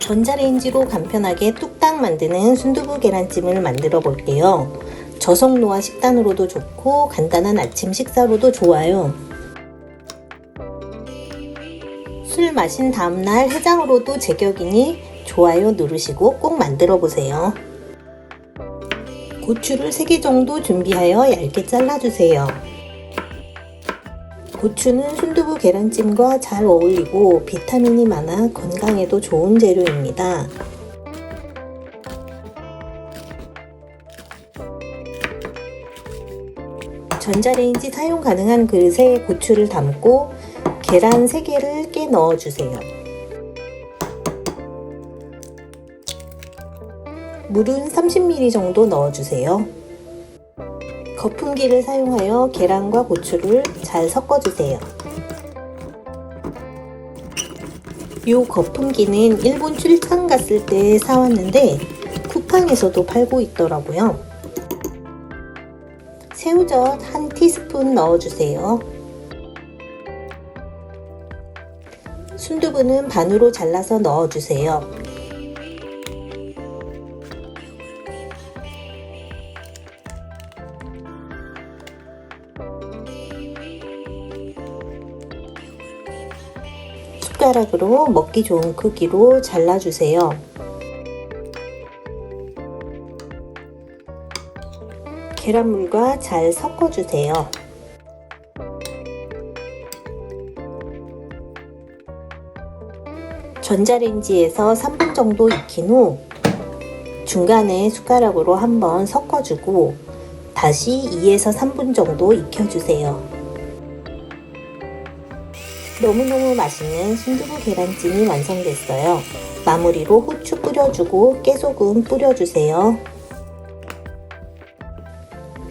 전자레인지로 간편하게 뚝딱 만드는 순두부 계란찜을 만들어 볼게요. 저속노화 식단으로도 좋고 간단한 아침 식사로도 좋아요. 술 마신 다음날 해장으로도 제격이니 좋아요 누르시고 꼭 만들어 보세요. 고추를 3개 정도 준비하여 얇게 잘라주세요. 고추는 순두부 계란찜과 잘 어울리고 비타민이 많아 건강에도 좋은 재료입니다. 전자레인지 사용 가능한 그릇에 고추를 담고 계란 3개를 깨 넣어주세요. 물은 30ml 정도 넣어주세요. 거품기를 사용하여 계란과 고추를 잘 섞어주세요. 이 거품기는 일본 출장 갔을 때 사왔는데 쿠팡에서도 팔고 있더라고요. 새우젓 한 티스푼 넣어주세요. 순두부는 반으로 잘라서 넣어주세요. 숟가락으로 먹기 좋은 크기로 잘라주세요. 계란물과 잘 섞어주세요. 전자레인지에서 3분 정도 익힌 후 중간에 숟가락으로 한번 섞어주고 다시 2에서 3분 정도 익혀주세요. 너무너무 맛있는 순두부 계란찜이 완성됐어요. 마무리로 후추 뿌려주고 깨소금 뿌려주세요.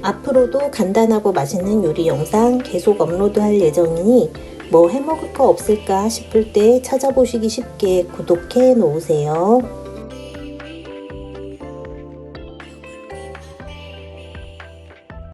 앞으로도 간단하고 맛있는 요리 영상 계속 업로드할 예정이니 뭐 해먹을 거 없을까 싶을 때 찾아보시기 쉽게 구독해 놓으세요.